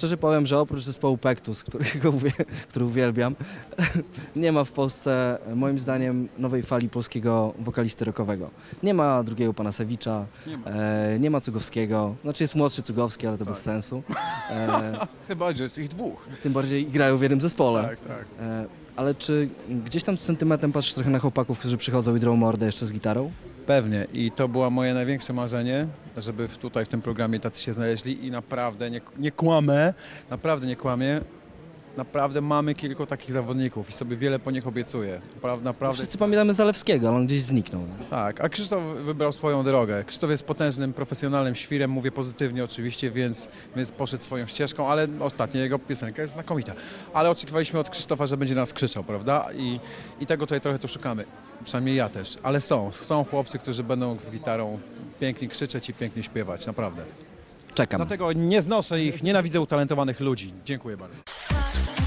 szczerze powiem, że oprócz zespołu Pektus, którego który uwielbiam, nie ma w Polsce, moim zdaniem, nowej fali polskiego wokalisty rockowego. Nie ma drugiego Panasewicza, Nie ma. e, nie ma Cugowskiego, znaczy jest młodszy Cugowski, ale to bez Tak. sensu. E, Chyba, że jest ich dwóch. tym bardziej grają w jednym zespole. Tak, tak. E, ale czy gdzieś tam z sentymentem patrzysz trochę na chłopaków, którzy przychodzą i drą mordę jeszcze z gitarą? Pewnie i to było moje największe marzenie, żeby tutaj w tym programie tacy się znaleźli i naprawdę nie, nie kłamę, naprawdę nie kłamię. Naprawdę mamy kilku takich zawodników i sobie wiele po nich obiecuję. Naprawdę, naprawdę Wszyscy pamiętamy Zalewskiego, ale on gdzieś zniknął. tak. A Krzysztof wybrał swoją drogę. Krzysztof jest potężnym, profesjonalnym świrem, mówię pozytywnie oczywiście, więc, więc poszedł swoją ścieżką, ale ostatnia jego piosenka jest znakomita. Ale oczekiwaliśmy od Krzysztofa, że będzie nas krzyczał, prawda? I, i tego tutaj trochę tu szukamy. Przynajmniej ja też. Ale są. Są chłopcy, którzy będą z gitarą pięknie krzyczeć i pięknie śpiewać, naprawdę. Czekam. Dlatego nie znoszę ich, nienawidzę utalentowanych ludzi. Dziękuję bardzo.